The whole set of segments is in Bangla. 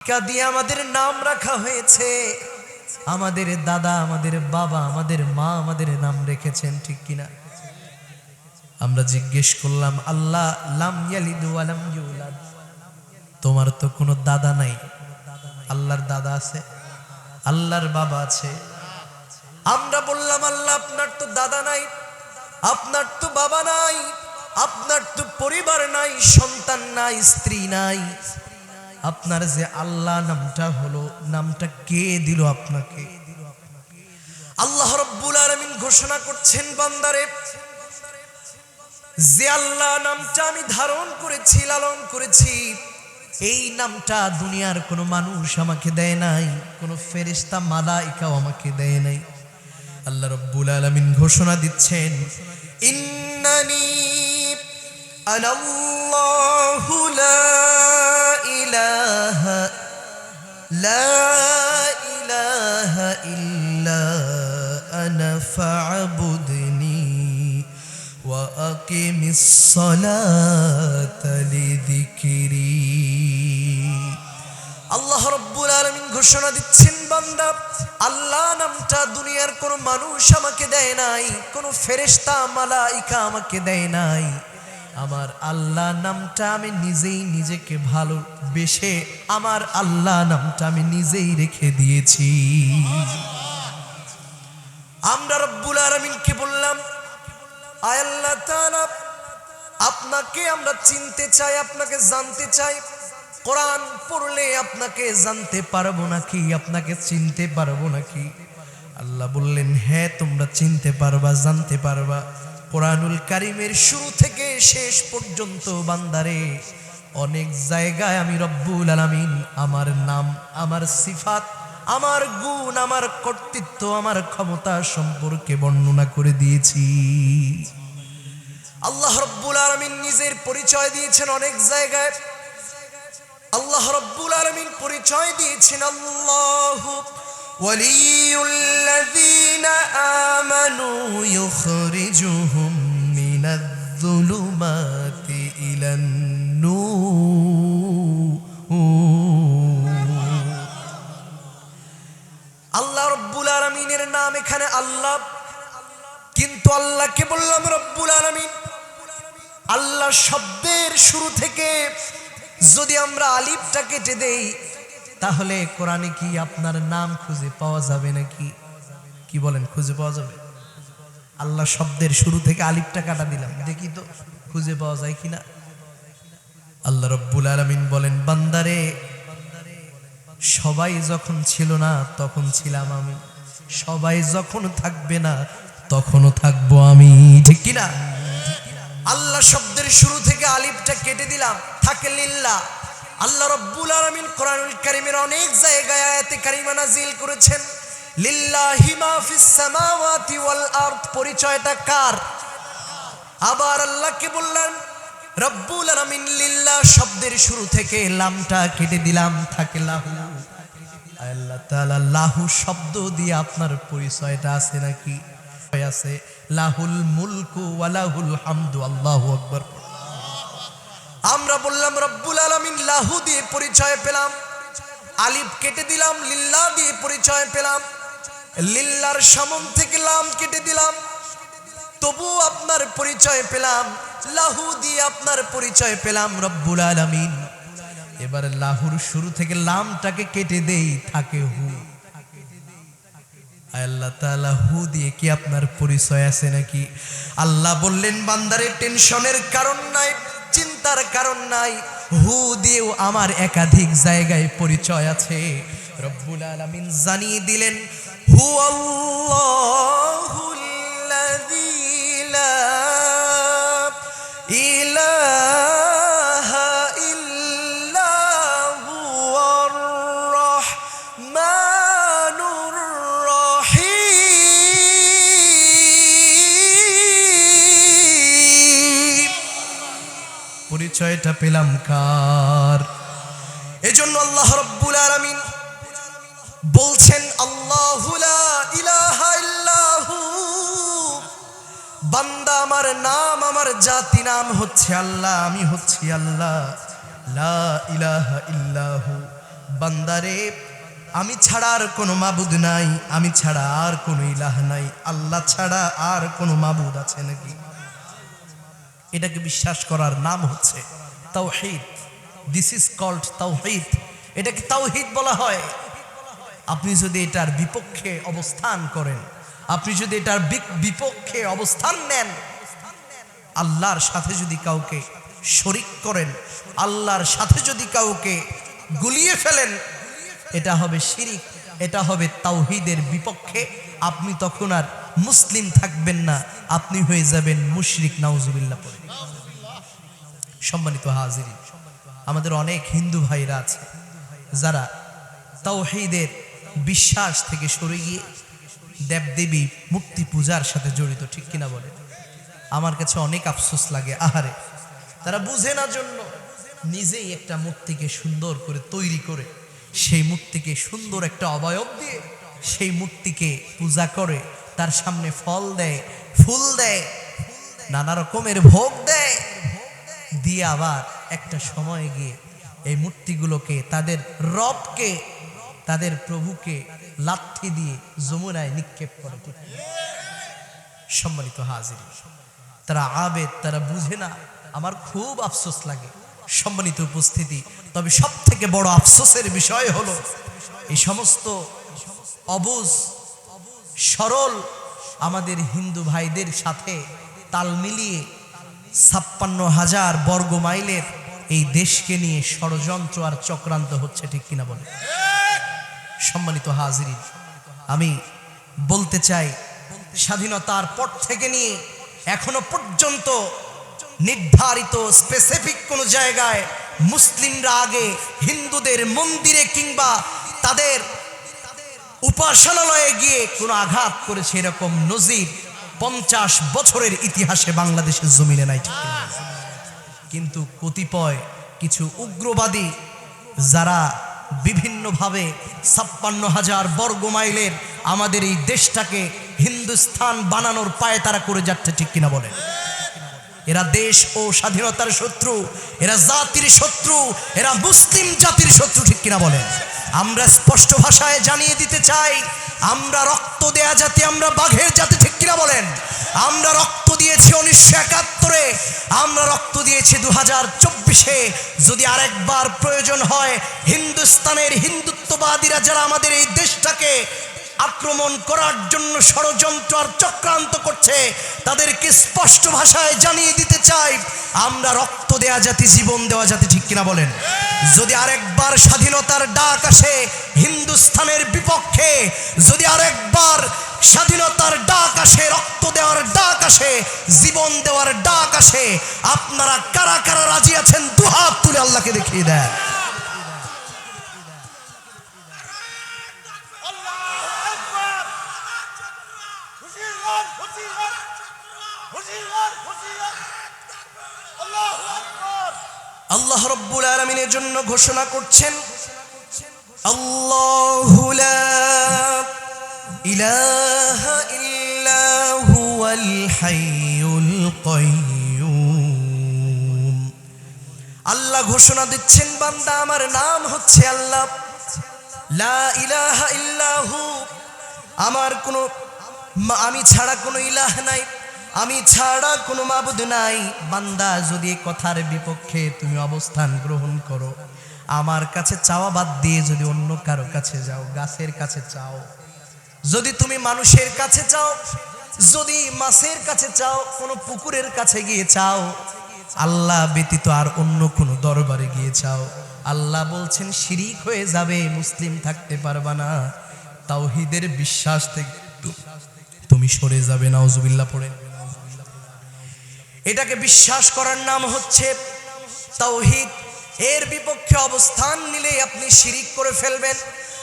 টিকা দিয়ে আমাদের নাম রাখা হয়েছে। আমাদের দাদা, আমাদের বাবা, আমাদের মা আমাদের নাম রেখেছেন, ঠিক কিনা? আমরা জিজ্ঞেস করলাম, আল্লাহ, লাম ইয়ালিদু ওয়া লাম ইউলাদ। তোমার তো কোনো দাদা নাই। আল্লাহর দাদা আছে? আল্লাহর বাবা আছে। আমরা বললাম, আল্লাহ, আপনার তো দাদা নাই, আপনার তো বাবা নাই, আপনার তো পরিবার নাই, সন্তান নাই, স্ত্রী নাই। আপনার যে আল্লাহ নামটা হলো, নামটা কে দিল আপনাকে? আল্লাহ রব্বুল আলামিন ঘোষণা করছেন, বান্দারে, যে আল্লাহ নামটা আমি ধারণ করেছি, লালন করেছি, এই নামটা দুনিয়ার কোনো মানুষ আমাকে দেয় নাই, কোনো ফেরিস্তা মালাইকাও আমাকে দেয় নাই। আল্লাহ রব্বুল আলামিন ঘোষণা দিচ্ছেন, ইন্নানি আনাল্লাহু লা ইলাহা ইল্লা আনা ফা'বুদনি ওয়া আকিমিস সালাতা লিযিকরি। আল্লাহ রব্বুল আলমিন ঘোষণা দিচ্ছেন, বান্দা, আল্লাহ নামটা দুনিয়ার কোনো মানুষ আমাকে দেয় নাই, কোনো ফেরেশতা, মালাইকা আমাকে দেয় নাই। আমার আল্লাহ নামটা আমি নিজেই নিজেকে ভালোবেসে আমার আল্লাহ নামটা আমি নিজেই রেখে দিয়েছি। আমরা রব্বুল আলমিনকে বললাম, আয় আল্লাহ আপনাকে আমরা চিনতে চাই, আপনাকে জানতে চাই। কোরআন পড়লে আপনাকে জানতে পারব নাকি, আপনাকে চিনতে পারব নাকি? আল্লাহ বললেন হ্যাঁ তোমরা চিনতে পারবা, জানতে পারবা। কোরআনুল কারিমের শুরু থেকে শেষ পর্যন্ত বান্দারে অনেক জায়গায় আমি রব্বুল আলামিন আমার নাম আমার সিফাত আমার গুণ আমার কর্তৃত্ব আমার ক্ষমতা সম্পর্কে বর্ণনা করে দিয়েছি আল্লাহ রব্বুল আলমিন নিজের পরিচয় দিয়েছেন অনেক জায়গায় আল্লাহ রব্বুল আলমিন পরিচয় দিয়েছেন আল্লাহ ولي الذين آمنوا يخرجهم من الظلمات إلى النور আল্লাহ রব্বুল আলমিনের নাম এখানে আল্লাহ কিন্তু আল্লাহকে বললাম রব্বুল আলমিন আল্লাহ শব্দের শুরু থেকে যদি আমরা আলিফটা কেটে দেই তাহলে কোরআনে কি আপনার নাম খুঁজে পাওয়া যাবে নাকি কি বলেন খুঁজে পাওয়া যাবে আল্লাহ শব্দের শুরু থেকে আলিফটা কাটা দিলাম দেখি তো খুঁজে পাওয়া যায় কিনা? আল্লাহ রব্বুল আলমিন বলেন, বান্দারে, সবাই যখন ছিল না, তখন ছিলাম আমি। সবাই যখন থাকবে না, তখনও থাকব আমি। ঠিক কিনা? আল্লাহ শব্দের শুরু থেকে আলিফটা কেটে দিলাম। থাকে লিল্লা। আল্লাহ রব্বুল আলামিন কোরআনুল কারীমের অনেক জায়গায় আয়াতে কারিমা নাজিল করেছেন। লিল্লাহি মা ফিস সামাওয়াতি ওয়াল আরদ। পরিচয়টা কার? আবার আল্লাহকে বললেন, রব্বুল আলামিন লিল্লাহ শব্দের শুরু থেকে লামটা কেটে দিলাম, থাকে লাহু। আল্লাহ তাআলা, লাহু শব্দ দিয়ে আপনার পরিচয়টা আছে নাকি? আছে। লাহুল মুলকু ওয়ালাহুল হামদু, আল্লাহু আকবার। আমরা বললাম, রব্বুল আলামিন লাহু দিয়ে পরিচয় পেলাম, আলিফ কেটে দিলাম, লিল্লাহ দিয়ে পরিচয় পেলাম, লিল্লার সমন থেকে লাম কেটে দিলাম তবু আপনার পরিচয় পেলাম, লাহু দিয়ে আপনার পরিচয় পেলাম রব্বুল আলামিন। এবার লাহুর শুরু থেকে লামটাকে কেটে দেই, থাকে হু। আল্লাহ তাআলা, হু দিয়ে কি আপনার পরিচয় আছে নাকি? আল্লাহ বললেন, বান্দারে, টেনশনের কারণ নাই, চিন্তার কারণ নাই, হু দিয়েও আমার একাধিক জায়গায় পরিচয় আছে। রব্বুল আলামিন জানিয়ে দিলেন হু আল্লাহুল্লাযী পরিচয়টা পেলাম কার? এজন্য আল্লাহ রব্বুল আলামিন বলছেন, আল্লাহু লা ইলাহা ইল্লাহু। বান্দা আমার নাম, আমার জাতি নাম হচ্ছে আল্লাহ, আমি হচ্ছি আল্লাহ। লা ইলাহা ইল্লাহু। বান্দারে আমি ছাড়া আর কোনো মাবুদ নাই, আমি ছাড়া আর কোনো ইলাহ নাই। আল্লাহ ছাড়া আর কোনো মাবুদ আছে নাকি? এটাকে বিশ্বাস করার নাম হচ্ছে তাওহীদ। দিস ইজ কল্ড তাওহিদ। এটাকে তাওহিদ বলা হয়। আপনি যদি এটার বিপক্ষে অবস্থান করেন, আপনি যদি এটার বিপক্ষে অবস্থান নেন, আল্লাহর সাথে যদি কাউকে শরিক করেন, আল্লাহর সাথে যদি কাউকে গুলিয়ে ফেলেন, এটা হবে শিরিক, এটা হবে তাওহিদের বিপক্ষে। আপনি তখন আর মুসলিম থাকবেন না, আপনি হয়ে যাবেন মুশরিক, নাউজুবিল্লাহ পড়ে সম্মানিত হাজিরি আমাদের অনেক হিন্দু ভাইরা আছে, যারা তাওহীদের বিশ্বাস থেকে সরে গিয়ে দেবদেবী মুক্তি পূজার সাথে জড়িত, ঠিক কিনা বলে? আমার কাছে অনেক আফসোস লাগে, আহারে। তারা বুঝে না জন্য নিজেই একটা মূর্তিকে সুন্দর করে তৈরি করে, সেই মূর্তিকে সুন্দর একটা অবয়ব দিয়ে সেই মূর্তিকে পূজা করে তার সামনে ফল দেয়, ফুল দেয়, নানা রকমের ভোগ দেয়। দিয়ে আবার একটা সময় গিয়ে এই মূর্তিগুলোকে, তাদের রবকে, তাদের প্রভুকে লাথি দিয়ে যমুনায় নিক্ষেপ করে সম্মানিত হাজির, তারা আবেদ তারা বুঝে না, আমার খুব আফসোস লাগে। সম্মানিত উপস্থিতি, তবে সব থেকে বড় আফসোসের বিষয় হলো, এই সমস্ত অবুজ সরল আমাদের হিন্দু ভাইদের সাথে তাল মিলিয়ে ছাপ্পান্ন হাজার বর্গ মাইলের এই দেশকে নিয়ে ষড়যন্ত্র আর চক্রান্ত হচ্ছে ঠিক কিনা বলে। সম্মানিত হাজিরি আমি বলতে চাই, স্বাধীনতার পর থেকে নিয়ে এখনও পর্যন্ত নির্ধারিত স্পেসিফিক কোনো জায়গায় মুসলিমরা আগে হিন্দুদের মন্দিরে কিংবা তাদের উপাসনালয়ে গিয়ে কোনো আঘাত করেছে এরকম নজির পঞ্চাশ বছরের ইতিহাসে বাংলাদেশের জমিনে নাই কিন্তু কতিপয় কিছু উগ্রবাদী যারা বিভিন্নভাবে ছাপ্পান্ন হাজার বর্গ মাইলের আমাদের এই দেশটাকে হিন্দুস্থান বানানোর পায়ে তারা করে যাচ্ছে, ঠিক কিনা বলেন? এরা দেশ ও স্বাধীনতার শত্রু, এরা জাতির শত্রু, এরা মুসলিম জাতির শত্রু, ঠিক কিনা বলেন? আমরা স্পষ্ট ভাষায় জানিয়ে দিতে চাই, আমরা রক্ত দেয়া জাতি, আমরা বাঘের জাতি, ঠিক কিনা বলেন? আমরা রক্ত দিয়েছি উনিশশো একাত্তরে, আমরা রক্ত দিয়েছি দু হাজার চব্বিশে। যদি আরেকবার প্রয়োজন হয়, হিন্দুস্তানের হিন্দুত্ববাদীরা যারা আমাদের এই দেশটাকে আক্রমণ করার জন্য ষড়যন্ত্র আর চক্রান্ত করছে, তাদেরকে স্পষ্ট ভাষায় জানিয়ে দিতে চাই, আমরা রক্ত দেয়া জাতি, জীবন দেওয়া জাতি, ঠিক কিনা বলেন? যদি আরেকবার স্বাধীনতার ডাক আসে হিন্দুস্থানের বিপক্ষে, যদি আরেকবার স্বাধীনতার ডাক আসে, রক্ত দেওয়ার ডাক আসে, জীবন দেওয়ার ডাক আসে, আপনারা কারা কারা রাজি আছেন দুহাত তুলে আল্লাহকে দেখিয়ে দেন। আল্লাহু রব্বুল আলমিনের জন্য ঘোষণা করছেন, আল্লাহু ঘোষণা দিচ্ছেন, বান্দা আমার নাম হচ্ছে আল্লাহ। ইলাহা ইল্লাহু, আমার কোনো, আমি ছাড়া কোনো ইলাহ নাই। আমি ছাড়া কোনো মাবুদ নাই। বান্দা, যদি কথার বিপক্ষে তুমি অবস্থান গ্রহণ করো, আমার কাছে চাওয়া বাদ দিয়ে যদি অন্য কারও কাছে যাও, গাছের কাছে চাও। যদি তুমি মানুষের কাছে চাও, যদি মাছের কাছে চাও, কোনো পুকুরের কাছে গিয়ে চাও, আল্লাহ ব্যতীত আর অন্য কোনো দরবারে গিয়ে চাও। আল্লাহ বলছেন, শিরিক হয়ে যাবে, মুসলিম থাকতে পারবা না। তাওহিদের বিশ্বাস থেকে তুমি সরে যাবে, নাউজুবিল্লাহ পড়ে এটাকে বিশ্বাস করার নাম হচ্ছে তাওহিদ। এর বিপক্ষে অবস্থান নিলে আপনি শিরিক করে ফেলবেন।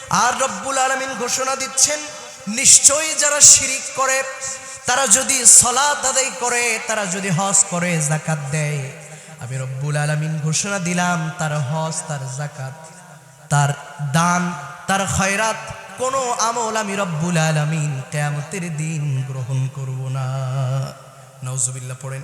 আর রব্বুল আলমিন ঘোষণা দিচ্ছেন, নিশ্চয়ই যারা শিরিক করে, তারা যদি সলাত আদায় করে, তারা যদি হজ করে জাকাত দেয়। আমি রব্বুল আলমিন ঘোষণা দিলাম, তার হজ, তার জাকাত তার দান, তার খয়রাত, কোনো আমল আমি রব্বুল আলমিন কেয়ামতের দিন গ্রহণ করব না। নওজুবিল্লাহ পড়েন।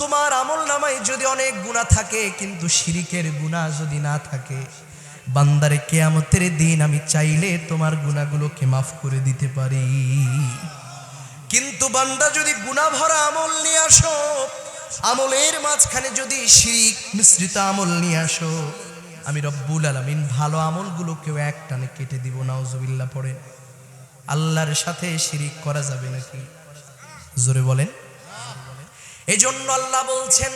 তোমার আমল নামায় যদি অনেক গুনাহ থাকে, কিন্তু শিরিকের গুনাহ যদি না থাকে, বান্দারে কেয়ামতের দিন আমি চাইলে তোমার গুনাহগুলোকে মাফ করে দিতে পারি। কিন্তু বান্দা যদি গুনাহ ভরা আমল নিয়ে আসো, আমলের মাঝখানে যদি শিরিক মিশ্রিত আমল নিয়ে আসো, আমি রব্বুল আলামিন ভালো আমলগুলোকেও একটানে কেটে দিব, নাউজুবিল্লাহ পড়ে আল্লাহর সাথে শিরিক করা যাবে নাকি? জোরে বলেন। এই জন্য আল্লাহ বলছেন,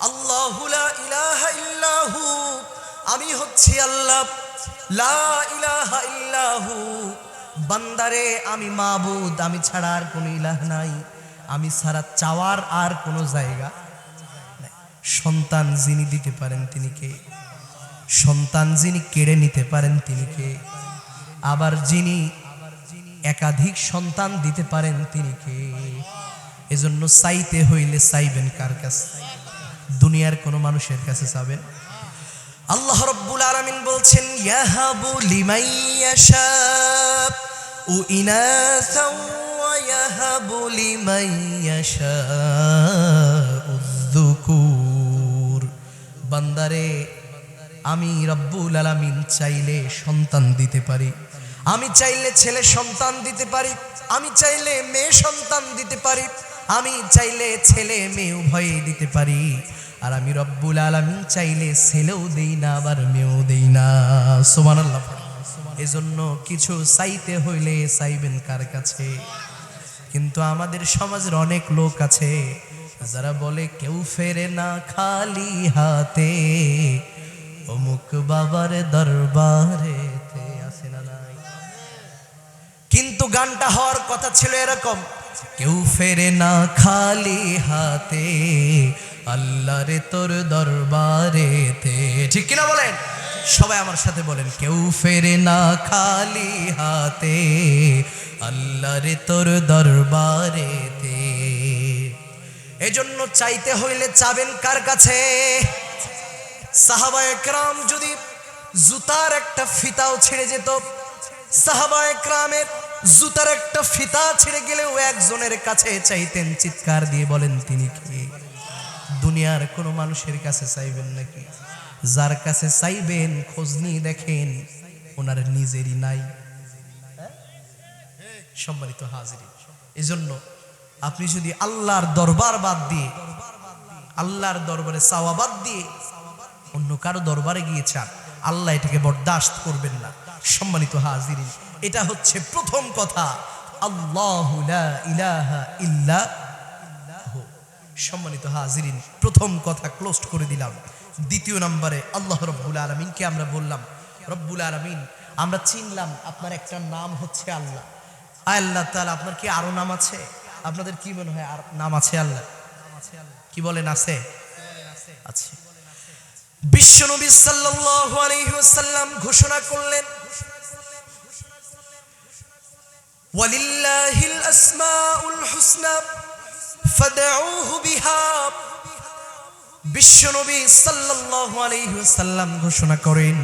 আল্লাহু লা ইলাহা ইল্লাহু। আমি হচ্ছি আল্লাহ। লা বান্দারে, আমি মাবুদ, আমি ছাড়া আর কোনো ইলাহ নাই। আমি ছাড়া চাওয়ার আর কোনো জায়গা সন্তান যিনি দিতে পারেন তিনি কে? সন্তান যিনি কেড়ে নিতে পারেন তিনি কে? আবার যিনি একাধিক সন্তান দিতে পারেন তিনি কে? এজন্য চাইতে হইলে চাইবেন কার কাছে? দুনিয়ার কোনো মানুষের কাছে চাবেন আল্লাহ রব্বুল আলামিন বলছেন, ইয়াহাবু ও বান্দারে, আমি রব্বুল আলামিন চাইলে সন্তান দিতে পারি। আমি চাইলে ছেলে সন্তান দিতে পারি। আমি চাইলে মেয়ে সন্তান দিতে পারি। আমি চাইলে ছেলে মেয়ে উভয়ে দিতে পারি। আর আমি রব্বুল আলামিন চাইলে ছেলেও দেই না, আবার মেয়েও দেই না। সুবহানাল্লাহ এজন্য কিছু চাইতে হইলে চাইবেন কার কাছে? কিন্তু আমাদের সমাজের অনেক লোক আছে, যারা বলে, কেউ ফেরে না খালি হাতে, অমুক বাবার দরবারে না নাই? কিন্তু গানটা হওয়ার কথা ছিল এরকম। কেউ ফেরে না খালি হাতে আল্লাহ রে তোর দরবারে ঠিক কিনা বলেন? সবাই আমার সাথে বলেন, কেউ ফেরে না খালি হাতে আল্লাহ রে তোর দরবারে এজন্য চাইতে হইলে চাবেন কার কাছে? সাহাবা একরাম যদি জুতার একটা ফিতাও ছেড়ে যেত সাহাবা একরামের জুতার একটা ফিতা ছেড়ে গেলেও একজনের কাছে চাইতেন চিৎকার দিয়ে বলেন, তিনি কি? দুনিয়ার কোনো মানুষের কাছে চাইবেন নাকি? যার কাছে চাইবেন, খোঁজ নিয়ে দেখেন ওনার নিজেরই নাই। সম্মানিত হাজিরি এজন্য আপনি যদি আল্লাহর দরবার বাদ দিয়ে, আল্লাহর দরবারে চাওয়া বাদ দিয়ে অন্য কারও দরবারে গিয়ে চান, আল্লাহ এটাকে বরদাস্ত করবেন না। সম্মানিত হাজিরিন এটা হচ্ছে প্রথম কথা। আল্লাহ ইলাহা ইল্লা। সম্মানিত হাজিরিন, প্রথম কথা ক্লোজ করে দিলাম। দ্বিতীয় নম্বরে আল্লাহ রব্বুল আলমিনকে আমরা বললাম, রব্বুল আলমিন, আমরা চিনলাম আপনার একটা নাম হচ্ছে আল্লাহ। আল্লাহ তাআলা, আপনার কি আরও নাম আছে? আপনাদের কি মনে হয় আর নাম আছে আল্লাহ? কি বলেন, আছে? আছে। বিশ্বনবী ওয়াসাল্লাম ঘোষণা করলেন ওয়ালিল্লাহিল আসমাউল হুসনা, ফাদউহু বিহা। বিশ্বনবী সাল্লাল্লাহু আলাইহি ওয়াসাল্লাম ঘোষণা করেন,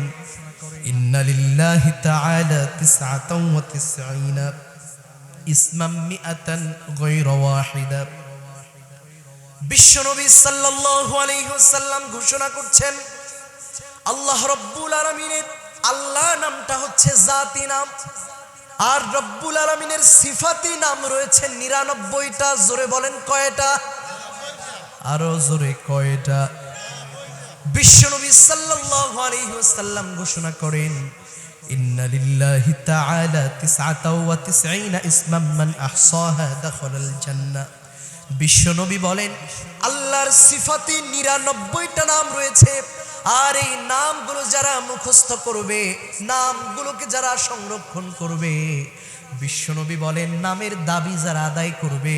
ইন্না লিল্লাহি তাআলা তিসআতাও ওয়া তিসঈনা ইসমাম মিআতান গায়রা ওয়াহিদা। বিশ্বনবী সাল্লাল্লাহু আলাইহি ওয়াসাল্লাম ঘোষণা করছেন, আল্লাহ রব্বুল আলামিনের আল্লাহ নামটা হচ্ছে জাতি নাম। আর রব্বুল আলামিনের সিফাতি নাম রয়েছে নিরানব্বইটা। জোরে বলেন কয়টা? আরও জোরে কয়টা? বিশ্বনবী সাল্লাল্লাহু আলাইহি ঘোষণা করেন, ইন্না বিশ্বনবী বলেন, আল্লাহর সিফাতি নিরানব্বইটা নাম রয়েছে। আর এই নামগুলো যারা মুখস্থ করবে, নামগুলোকে যারা সংরক্ষণ করবে, বিশ্বনবী বলেন, নামের দাবি যারা আদায় করবে,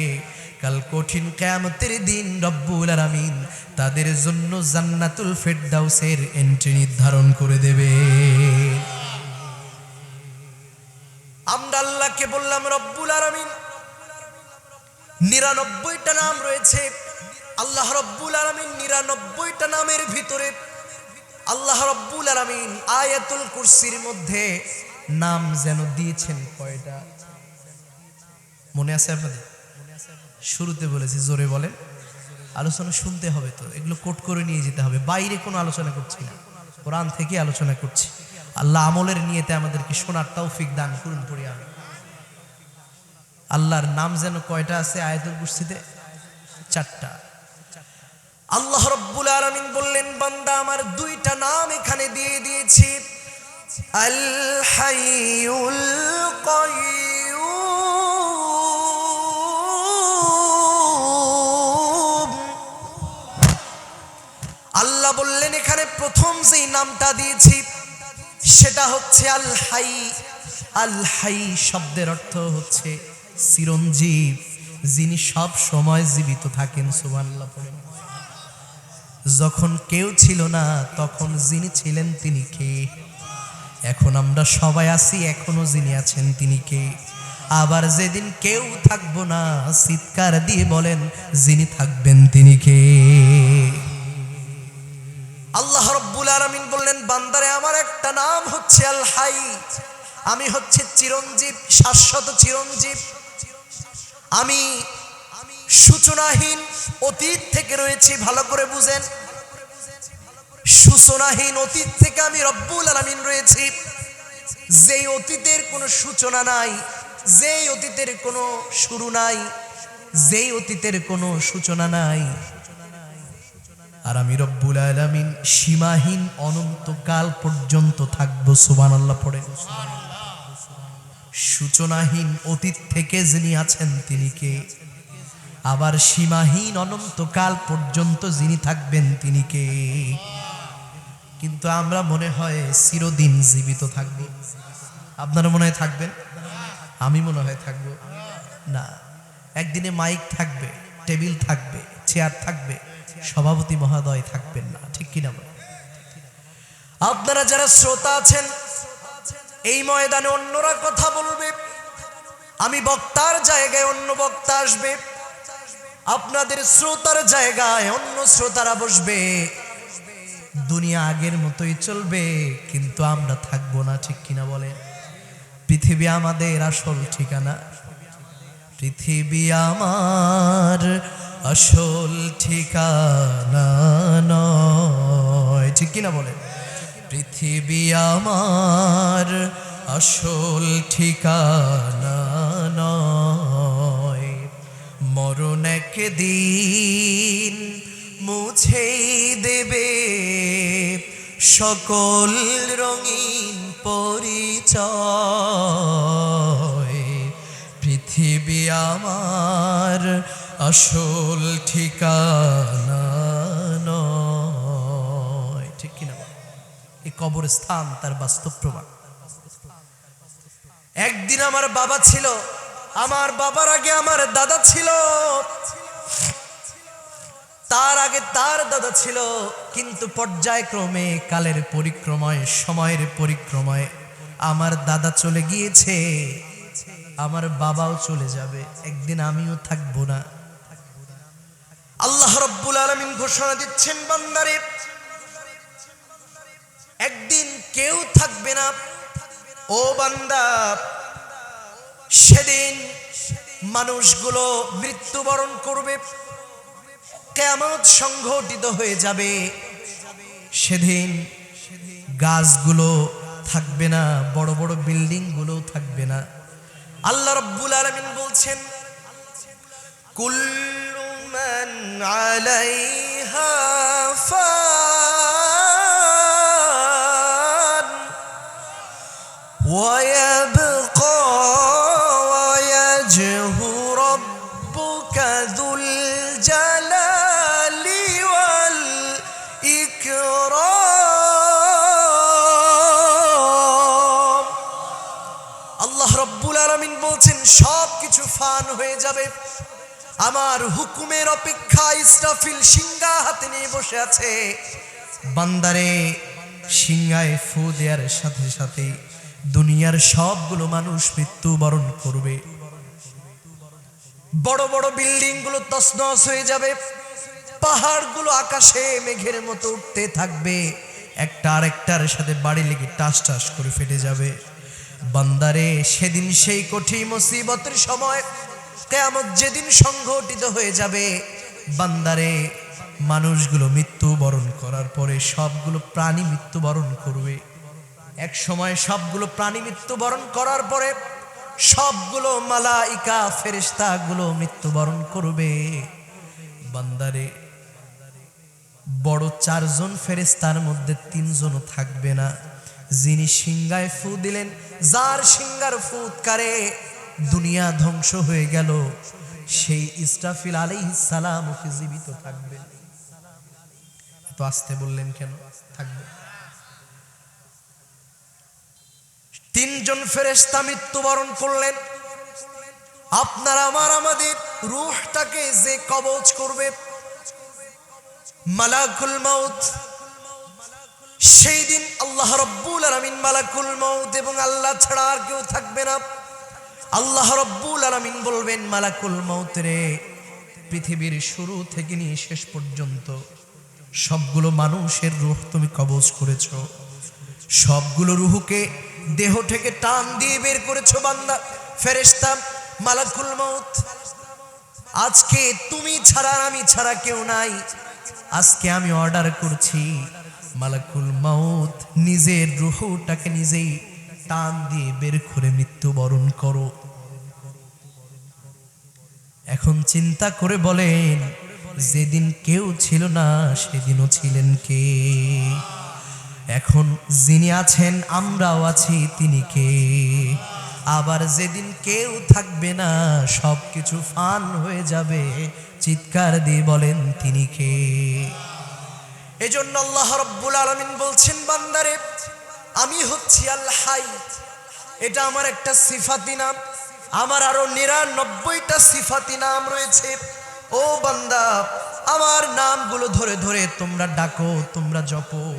কাল কঠিন কেয়ামতের দিন রব্বুল আলামিন তাদের জন্য জান্নাতুল ফেরদাউসের এন্ট্রি নির্ধারণ করে দেবে। আমরা আল্লাহকে বললাম, রব্বুল আলামিন, নিরানব্বইটা নাম রয়েছে। আল্লাহ রব্বুল আলামিন নিরানব্বইটা নামের ভিতরে আল্লাহ রব্বুল আলামিন আয়াতুল কুরসির মধ্যে নাম যেন দিয়েছেন কয়টা? মনে আছে আপনাদের? শুরুতে বলেছি, জোরে বলেন। আলোচনা শুনতে হবে তো, এগুলো কোট করে নিয়ে যেতে হবে। বাইরে কোনো আলোচনা করছি না। কোরআন থেকে আলোচনা করছি। আল্লাহ আমলের নিয়েতে আমাদেরকে শোনার তৌফিক দান করুন, পড়ি আমি। আল্লাহর নাম যেন কয়টা আছে আয়াতুল কুরসিতে? চারটা। আল্লাহ রব্বুল আলামিন বললেন, বান্দা, আমার দুইটা নাম এখানে দিয়ে দিয়েছি। আল্লাহ বললেন, এখানে প্রথম যেই নামটা দিয়েছি, সেটা হচ্ছে আল হাই আল হাই শব্দের অর্থ হচ্ছে চিরঞ্জীব, যিনি সব সময় জীবিত থাকেন, সুবহানাল্লাহ পড়েন। যখন কেউ ছিল না, তখন যিনি ছিলেন তিনি কে? এখন আমরা সবাই আছি, এখনও যিনি আছেন তিনি কে? আবার যেদিন কেউ থাকব না, চিৎকার দিয়ে বলেন, যিনি থাকবেন তিনি কে? আল্লাহ রব্বুল আলামিন বললেন, বান্দারে, আমার একটা নাম হচ্ছে আল হাই আমি হচ্ছে চিরঞ্জীব, শাশ্বত চিরঞ্জীব। আমি সূচনাহীন অতীত থেকে রয়েছি, ভালো করে বুঝেন। সূচনাহীন অতীত থেকে আমি রব্বুল আলামিন রয়েছি। যেই অতীতের কোনো সূচনা নাই, যেই অতীতের কোনো শুরু নাই, যেই অতীতের কোনো সূচনা নাই। আর আমি রব্বুল আলামিন সীমাহীন অনন্তকাল পর্যন্ত থাকব, সুবহানাল্লাহ পড়ে। সূচনাহীন অতীত থেকে যিনি আছেন, তিনি কে? আবার সীমাহীন অনন্তকাল পর্যন্ত যিনি থাকবেন তিনি কে? কিন্তু আমরা মনে হয় চিরদিন জীবিত থাকব। আপনারা মনে হয় থাকবেন? আমি মনে হয় থাকব। না, একদিনে মাইক থাকবে, টেবিল থাকবে, চেয়ার থাকবে, সভাপতি মহোদয় থাকবেন না, ঠিক কিনা? আপনারা যারা শ্রোতা আছেন, এই ময়দানে অন্যরা কথা বলবে, আমি বক্তার জায়গায় অন্য বক্তা আসবে। আপনাদের শ্রোতার জায়গায় অন্য শ্রোতারা বসবে। দুনিয়া আগের মতোই চলবে, কিন্তু আমরা থাকব না, ঠিক কিনা বলেন? পৃথিবী আমাদের আসল ঠিকানা। পৃথিবী আমার আসল ঠিকানা ঠিক কিনা বলে পৃথিবী আমার আসল ঠিকানা মরণ একদিন মুছেই দেবে সকল রঙিন পরিচয়। পৃথিবী আমার আসল ঠিকানা নয়। ঠিক কিনা? এই কবরস্থান তার বাস্তব প্রমাণ। একদিন আমার বাবা ছিল আমার বাবার আগে আমার দাদা ছিল। তার আগে তার দাদা ছিল, কিন্তু পর্যায়ক্রমে, কালের পরিক্রমায়, সময়ের পরিক্রমায় আমার দাদা চলে গিয়েছে। আমার বাবাও চলে যাবে, একদিন আমিও থাকব না। আল্লাহ রব্বুল আলমিন ঘোষণা দিচ্ছেন, বান্দারে, একদিন কেউ থাকবে না। ও বান্দা সেদিন মানুষগুলো মৃত্যুবরণ করবে কেমন সংঘটিত হয়ে যাবে। সেদিন গাছগুলো থাকবে না, বড় বড় বিল্ডিংগুলো থাকবে না। আল্লাহ রব্বুল আলমিন বলছেন কুল্লুমান আল্লাহ রব্বুল আলমিন বলছেন সব কিছু ফান হয়ে যাবে। আমার হুকুমের অপেক্ষা ইসরাফিল সিংহা হাতে নিয়ে বসে আছে। বান্দারে, সিংহায় ফু দেওয়ার সাথে সাথে দুনিয়ার সবগুলো মানুষ মৃত্যুবরণ করবে। বড় বড় বিল্ডিংগুলো তসনস হয়ে যাবে। পাহাড়গুলো আকাশে মেঘের মতো উঠতে থাকবে। একটা আরেকটার সাথে বাড়ি লেগে টাস টাস করে ফেটে যাবে। বান্দারে, সেদিন সেই কঠিন মুসিবতের সময় কেয়ামত যেদিন সংঘটিত হয়ে যাবে, বান্দারে, মানুষগুলো মৃত্যুবরণ করার পরে সবগুলো প্রাণী মৃত্যুবরণ করবে। এক সময় সবগুলো প্রাণী মৃত্যুবরণ করার পরে সবগুলো মালাইকা ফেরেশতা গুলো মৃত্যুবরণ করবে। বান্দারে, বড় চারজন ফেরেস্তার মধ্যে তিনজনও থাকবে না। যিনি সিংগায় ফু দিলেন, যার সিংগার ফুৎকারে দুনিয়া ধ্বংস হয়ে গেল, সেই ইসরাফিল আলাইহিস সালাম জীবিত থাকবে। তো আসতে বললেন কেন? থাকবে। তিনজন ফেরেস্তা মৃত্যুবরণ করলেন। আপনার আমার আমাদের রুহটাকে যে কবজ করবে, মালাকুল মাউত, সেই দিন আল্লাহ রব্বুল আলামিন মালাকুল মাউত এবং আল্লাহ ছাড়া আর কেউ থাকবে না। আল্লাহ রব্বুল আলামিন বলবেন, মালাকুল মাউত রে, পৃথিবীর শুরু থেকে নিয়ে শেষ পর্যন্ত সবগুলো মানুষের রূহ তুমি কবজ করেছ। সবগুলো রুহুকে দেহ থেকে টান দিয়ে বের করেছ বান্দা, ফেরেশতা, মালাকুল মাউত। আজকে তুমি ছাড়া আমি ছাড়া কেউ নাই। আজকে আমি অর্ডার করছি মালাকুল মাউত, নিজের রুহটাকে নিজেই টান দিয়ে বের করে মৃত্যুবরণ করো। এখন চিন্তা করে বলেন, যেদিন কেউ ছিল না, সেদিনও ছিলেন কে? এখন যিনি আছেন, আমরাও আছি, তিনি কে? আবার যেদিন কেউ থাকবে না সব কিছু ফান হয়ে যাবে, চিৎকার দিয়ে বলেন, তিনি কে? এজন্য আল্লাহ রব্বুল আলমিন বলছেন, বান্দারে, আমি হচ্ছি আল হাই। এটা আমার একটা সিফাতি নাম। আমার আরও নিরানব্বইটা সিফাতি নাম রয়েছে। ও বান্দা, আমার নামগুলো ধরে ধরে তোমরা ডাকো, তোমরা জপো।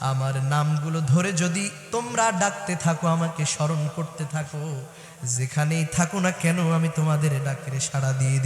আমার নামগুলো ধরে যদি তোমরা ডাকতে থাকো, আমাকে স্মরণ করতে থাকো, যেখানেই থাকো না কেন, আমি তোমাদের ডাকের সাড়া দিয়ে